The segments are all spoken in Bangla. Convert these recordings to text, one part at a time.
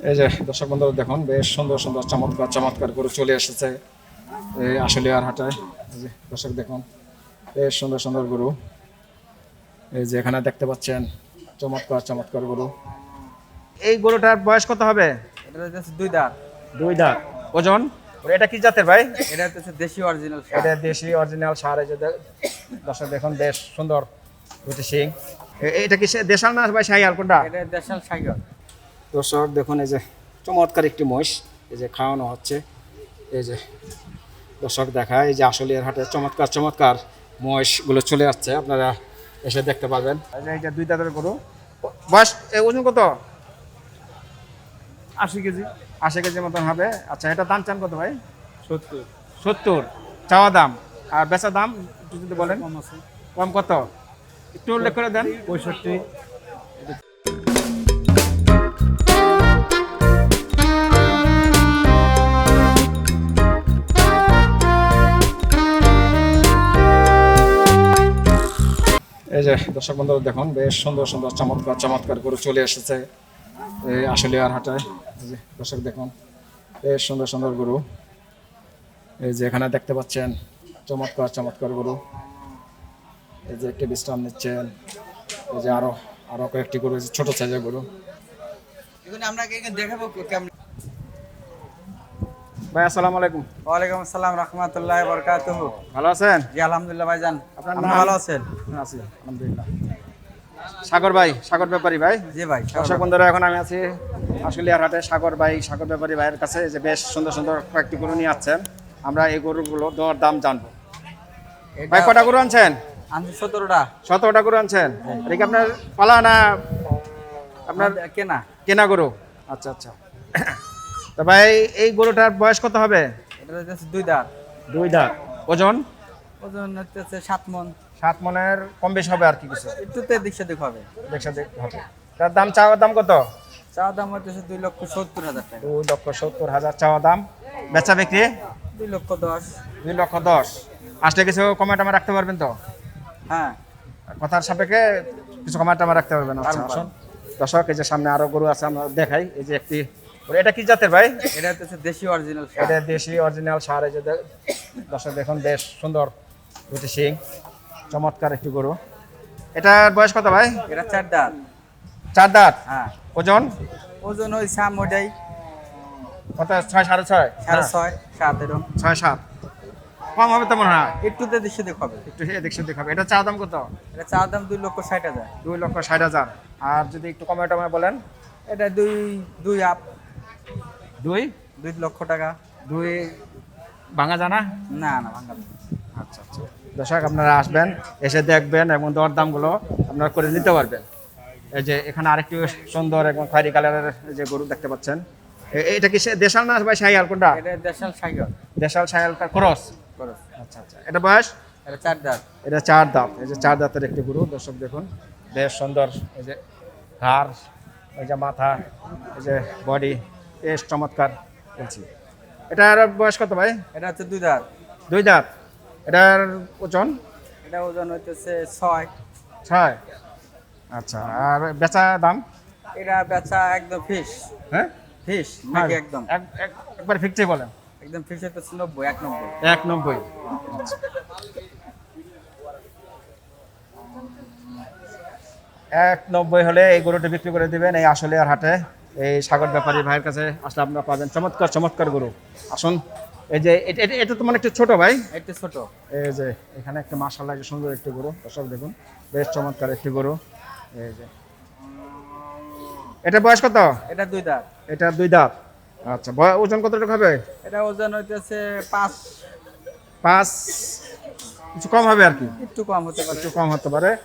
এই যে দর্শক বন্ধুরা দেখুন বেশ সুন্দর সুন্দর চমৎকার চমৎকার গরু চলে এসেছে এই আসলে আর হাটায় যে দর্শক দেখুন বেশ সুন্দর সুন্দর গরু। এই যে এখানে দেখতে পাচ্ছেন চমৎকার চমৎকার গরু। এই গরুটার বয়স কত হবে? এটা হচ্ছে দুই দাঁত। দুই দাঁত। ওজন? এটা কি জাতের ভাই? এটা হচ্ছে দেশি অরিজিনাল এটা দেশি অরিজিনাল সার এই যে দর্শক দেখুন বেশ সুন্দর দুটি সিং এ- এটা কি সে- দেশাল না ভাই শাহিয়াল কোনটা? এটা দেশাল সাইকেল দর্শক দেখুন এই যে চমৎকার একটি মহিষ এই যে খাওয়ানো হচ্ছে। এই যে দর্শক দেখা এই যে আসলে এর হাটে চমৎকার চমৎকার মহিষগুলো চলে আসছে। আপনারা এসে দেখতে পাবেন এই যে এইটা দুই দাঁতের গরু। বয়স ওজন কত? আশি কেজি। আশি কেজির মতন হবে। আচ্ছা এটা দাম চান কত ভাই? সত্তর। সত্তর। চাওয়া দাম। আর বেচা দাম একটু যদি বলেন। কম আছে। কম কত? একটু উল্লেখ করে দেন। পঁয়ষট্টি। এই যে দর্শক বন্ধুরা দেখুন বেশ সুন্দর সুন্দর চমৎকার চমৎকার গরু চলে এসেছে এই আসলে আর হাটায় দর্শক দেখুন বেশ সুন্দর সুন্দর গরু। এই যে এখানে দেখতে পাচ্ছেন চমৎকার চমৎকার গরু। এই যে একটি বিশ্রাম নিচ্ছেন। এই যে আরও আরও কয়েকটি গরু ছোট সাইজের গরু। ভাই আসসালামু আলাইকুম। ওয়ালাইকুম আসসালাম রহমতুল্লাহ বরকাতুহু। ভালো আছেন? জি আলহামদুলিল্লাহ ভাইজান। আপনার ভালো আছেন? আছি আলহামদুলিল্লাহ। সাগর ভাই সাগর ব্যাপারী ভাই? জি ভাই দর্শক বন্ধুরা এখন আমি আছি আশুলিয়ার হাটে সাগর ভাই সাগর ব্যাপারী ভাইয়ের কাছে যে বেশ সুন্দর সুন্দর কয়েকটি গরু নিয়ে আসছেন। আমরা এই গরুগুলো দর দাম জানব। ভাই কটা গরু আনছেন? আমি সতেরোটা। সতেরোটা গরু আনছেন? এটা কি আপনার পালা না আপনার আপনার কেনা? কেনা গরু? আচ্ছা আচ্ছা। তো ভাই এই গরুটার বয়স কত হবে? এটা দুই দাঁত। দুই দাঁত। ওজন? ওজন হচ্ছে সাত মন। সাত মনের কম বেশি হবে আর কি কিছু? একটু তো দিক সেদিক হবে। দেখছে হবে। তার দাম চাওয়ার দাম কত? চাওয়া দাম হচ্ছে দুই লক্ষ সত্তর হাজার টাকা। দুই লক্ষ সত্তর হাজার চাওয়া দাম। বেচা বিক্রি? দুই লক্ষ দশ। দুই লক্ষ দশ। আসলে কিছু কমাট আমার রাখতে পারবেন তো? হ্যাঁ। কথার সাপেক্ষে কিছু কমাট আমার রাখতে পারবেন। আচ্ছা দর্শক এই যে সামনে আরও গরু আছে আমরা দেখাই। এই যে একটি এটা কি জাতের ভাই? এটা হচ্ছে দেশি অরিজিনাল এটা দেশি অরিজিনাল সার। এই যে দর্শক দেখুন বেশ সুন্দর দুটি সিং চমৎকার একটি গরু। এটার বয়স কত ভাই? এটা চার দাঁত। চার দাঁত? হ্যাঁ। ওজন? ওজন ওই সাম ওটাই। কত? ছয় সাড়ে ছয়? সাড়ে হ্যাঁ, ছয় সাত এরকম ছয় সাত। কম হবে তো মনে হয়? একটু তো সেদিক হবে। একটু এদিক সেদিক হবে। এটা চা দাম কত? এটা চাওয়া দাম দুই লক্ষ ষাট হাজার। দুই লক্ষ ষাট হাজার। আর যদি একটু কমে টমে বলেন? এটা দুই দুই আপ। দুই? দুই লক্ষ টাকা। দুই ভাঙা জানা? না না ভাঙা আচ্ছা আচ্ছা। দর্শক আপনারা আসবেন এসে দেখবেন এবং দর দামগুলো আপনারা করে নিতে পারবেন। এই যে এখানে আরেকটি সুন্দর এবং খয়েরি কালারের যে গরু দেখতে পাচ্ছেন। এটা কি দেশাল না ভাই শাহিয়াল কোনটা? এটা দেশাল সাইকেল দেশাল শাহিয়ালটা ক্রস? ক্রস। আচ্ছা আচ্ছা। এটা বয়স? এটা চার দাঁত। এটা চার দাঁত। এই যে চার দাঁতের একটি গরু দর্শক দেখুন। বেশ সুন্দর এই যে ঘাড় এই যে মাথা এই যে বডি বেশ চমৎকার বলছি। এটার বয়স কত ভাই? এটা হচ্ছে দুই দাঁত। দুই দাঁত? এটার ওজন? এটা ওজন হইতেছে ছয়। ছয়? আচ্ছা আর বেচা দাম? এটা বেচা একদম ফিস হ্যাঁ? ফিস নাকি একদম? এক- এক- একবার ফিক্সই বলেন। একদম ফিস হইতেছে নব্বই এক নব্বই। এক নব্বই আচ্ছা। এক নব্বই হলে এই গরুটা বিক্রি করে দিবেন এই আসলে আর হাটে। এই সাগর ব্যাপারী ভাইয়ের কাছে আসলে আপনারা পাবেন। চমৎকার চমৎকার গরু। আসুন। এই যে এটা- তো মানে একটু ছোট ভাই। একটু ছোট। এই যে এখানে একটা মাসাল্লাহ সুন্দর একটি গরু। দর্শক দেখুন বেশ চমৎকার একটি গরু। এই যে। এটা বয়স কত? এটা দুই দাঁত। এটা দুই দাঁত। আচ্ছা ওজন কতটুকু হবে? এটা ওজন হইতেছে পাঁচ। পাঁচ। কিছু কম হবে আর কি? একটু কম হতে পারে। একটু কম হতে পারে।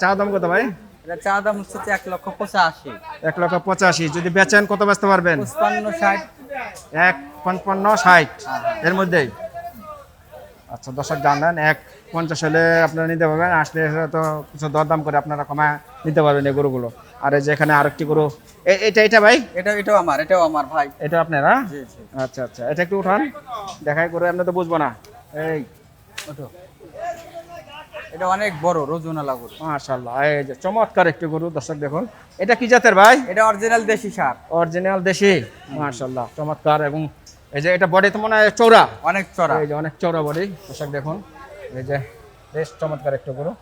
চা দাম কত ভাই? এটা চা দাম হচ্ছে এক লক্ষ পঁচাশি। এক লক্ষ পঁচাশি। যদি বেচেন কত বেচতে পারবেন? পঁচপান্ন ষাট। এক পঞ্চান্ন ষাট। এর মধ্যেই। আচ্ছা দর্শক জানলেন এক পঞ্চাশ হলে আপনারা নিতে পারবেন আসলে তো কিছু দরদাম করে আপনারা কমা নিতে পারবেন এই গরুগুলো। আর এই যে এখানে আরেকটি গরু এটা এটা ভাই? এটা এটাও আমার এটাও আমার ভাই। এটা আপনারা? আচ্ছা আচ্ছা এটা একটু উঠান দেখাই করে আপনি তো বুঝব না। এই ওঠো। এটা অনেক বড় রোজনালা গরু। মাশাআল্লাহ এই যে চমৎকার একটি গরু দর্শক দেখুন। এটা কি জাতের ভাই? এটা অরিজিনাল দেশি সার। অরিজিনাল দেশি মাশাআল্লাহ চমৎকার। এবং এই যে এটা বডি তো মনে হয় চৌড়া অনেক চওড়া। এই যে অনেক চৌড়া বডি দর্শক দেখুন। এই যে বেশ চমৎকার একটা গরু।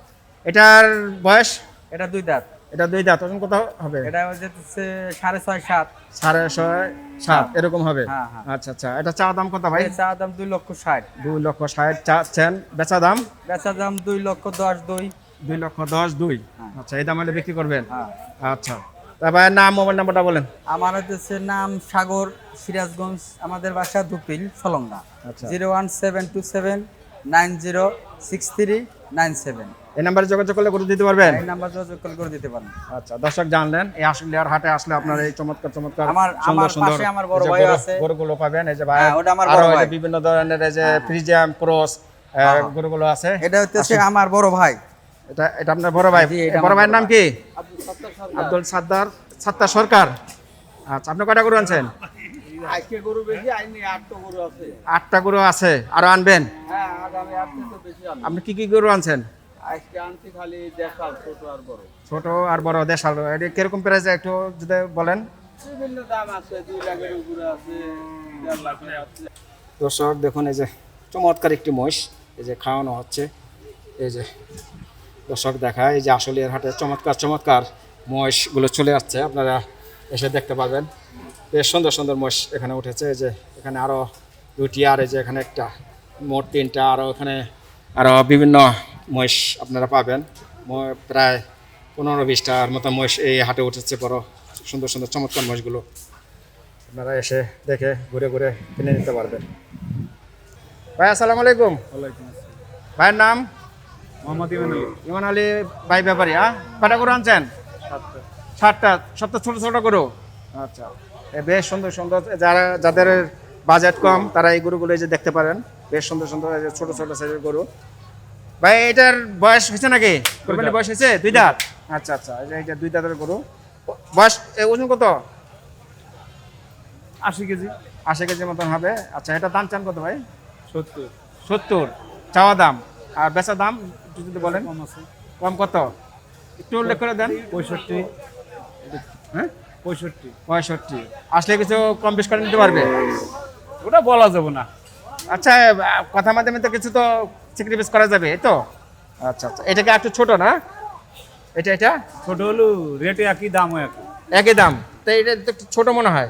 এটার বয়স? এটা দুই দাঁত। এটা দুই দাঁত ওজন কত হবে? এটা হচ্ছে সাড়ে ছয় সাত। সাড়ে ছয় সাত এরকম হবে? হ্যাঁ, হ্যাঁ। আচ্ছা আচ্ছা এটা চা দাম কত ভাই? চা দাম দুই লক্ষ ষাট। দুই লক্ষ ষাট চাচ্ছেন বেচা দাম? বেচা দাম দুই লক্ষ দশ দুই। দুই লক্ষ দশ দুই। হ্যাঁ। আচ্ছা এই দাম হলে বিক্রি করবেন? হ্যাঁ। আচ্ছা তারপরে নাম মোবাইল নাম্বারটা বলেন। আমার হচ্ছে নাম সাগর সিরাজগঞ্জ আমাদের বাসা দুপিল সলঙ্গা। আচ্ছা। Zero one seven two seven nine zero six three nine seven. এই নাম্বারে যোগাযোগ করলে করে দিতে পারবেন? এই নাম্বার যোগাযোগ কল করে দিতে পারেন আচ্ছা দর্শক জানলেন এই আসলিয়ার হাটে আসলে আপনার এই চমৎকার চমৎকার আমার- আমার পাশে আমার বড় ভাই আছে। গরুগুলো পাবেন এই যে ভাই হ্যাঁ, ওটা আমার বড় ভাই। বিভিন্ন ধরনের এই যে ফ্রিজিয়াম ক্রস গরুগুলো আছে। এটা হচ্ছে আমার বড় ভাই। এটা এটা আপনার বড় ভাই। বড় ভাইয়ের নাম কি? আব্দুল সাদ্দার। সাত্তার সরকার আচ্ছা আপনি কয়টা গরু আনছেন? আজকে গরু বেশি আইনি আটটা গরু আছে। আটটা গরু আছে। আরও আনবেন? হ্যাঁ আগামী আটটা তো বেশি আনব আপনি কি কি গরু আনছেন? আজকে আনছি খালি দেখাল ছোট আর বড়। ছোট আর বড় দেশাল। এটা কীরকম প্রাইস একটু যদি বলেন? বিভিন্ন দাম আছে দুই লাখের উপরে আছে দেড় লাখের আছে। দর্শক দেখুন এই যে চমৎকার একটি মহিষ এই যে খাওয়ানো হচ্ছে। এই যে দর্শক দেখায় এই যে আসলে এর হাটে চমৎকার চমৎকার মহিষগুলো চলে আসছে। আপনারা এসে দেখতে পাবেন বেশ সুন্দর সুন্দর মহিষ এখানে উঠেছে। যে এখানে আরও দুটি আর এই যে এখানে একটা মোট তিনটা আরও এখানে আরও বিভিন্ন মহিষ আপনারা পাবেন। প্রায় পনেরো বিশটার মতো মহিষ এই হাটে উঠেছে বড় সুন্দর সুন্দর চমৎকার মহিষগুলো আপনারা এসে দেখে ঘুরে ঘুরে কিনে নিতে পারবেন। ভাই আসসালামু আলাইকুম। ভাইয়ের নাম? মোহাম্মদ ইমান আলী। ইমান আলী ভাই ব্যাপারী হ্যাঁ? কটা করে আনছেন? ষাটটা সবটা ছোট ছোট গরু? আচ্ছা। এ বেশ সুন্দর সুন্দর যারা যাদের বাজেট কম তারা এই গরুগুলো যে দেখতে পারেন। বেশ সুন্দর সুন্দর এই যে ছোট ছোট সাইজের গরু। ভাই এটার বয়স হয়েছে নাকি? কোরবানি বয়স হয়েছে? দুই দাঁত? আচ্ছা আচ্ছা এই যে এইটা দুই দাঁতের গরু। বয়স ওজন কত? আশি কেজি। আশি কেজির মতন হবে। আচ্ছা এটা দাম চান কত ভাই? সত্তর। সত্তর। চাওয়া দাম। আর বেচা দাম যদি বলেন। কম কত? একটু উল্লেখ করে দেন। পঁয়ষট্টি। হ্যাঁ? পঁয়ষট্টি। পঁয়ষট্টি। আসলে কিছু কম বেশ করে নিতে পারবে? ওটা বলা যাবে না। আচ্ছা কথা মাধ্যমে তো কিছু তো স্যাক্রিফাইস করা যাবে এই তো? আচ্ছা আচ্ছা। এটাকে একটু ছোট না? এটা এটা? ছোট হলো রেটে একই দাম হয় একই। একই দাম। তো এটা তো একটু ছোট মনে হয়?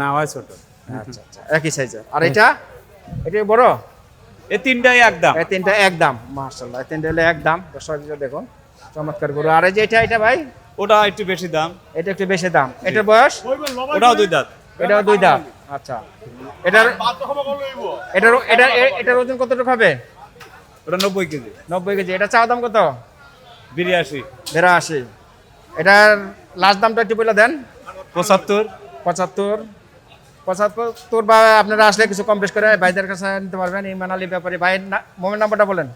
না হয় ছোট। আচ্ছা আচ্ছা। একই সাইজের আর এটা? এটা বড়? এই তিনটাই এক দাম। এই তিনটা এক দাম। মার্শাল্লাহ এই তিনটা হলে এক দাম। দর্শক দেখুন চমৎকার গরু। আর এই যে এটা এটা ভাই? ওটা একটু বেশি দাম। এটা একটু বেশি দাম। এটার বয়স? ওটাও দুই দাঁত। এটাও দুই দাম আচ্ছা। এটার এটার এটার এটার ওজন কতটুকু হবে? ওটা নব্বই কেজি। নব্বই কেজি। এটা চাওয়া দাম কত? বিরিয়াশি বিরাশি। এটার লাস্ট দামটা একটু বলে দেন। পঁচাত্তর। পঁচাত্তর। পঁচাত্তর বা আপনারা আসলে কিছু কম বেশ করে ভাইদের কাছে নিতে পারবেন। ইমান আলী ব্যাপারী। ভাইয়ের মোবাইল নাম্বারটা বলেন।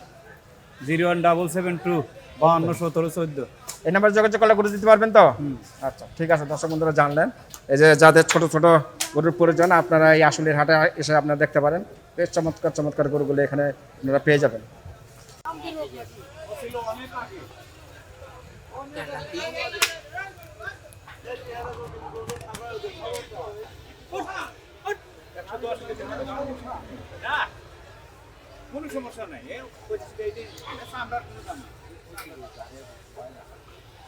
Zero one double seven two বাহান্ন সতেরো চোদ্দ। এই নাম্বার যোগাযোগ করলে করে দিতে পারবেন তো? আচ্ছা ঠিক আছে দর্শক বন্ধুরা জানলেন। এই যে যাদের ছোট ছোট গরুর প্রয়োজন আপনারা এই আসলের হাটে এসে আপনারা দেখতে পারেন। বেশ চমৎকার চমৎকার গরুগুলো এখানে আপনারা পেয়ে যাবেন। কোনো সমস্যা নাই।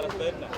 de las pernas.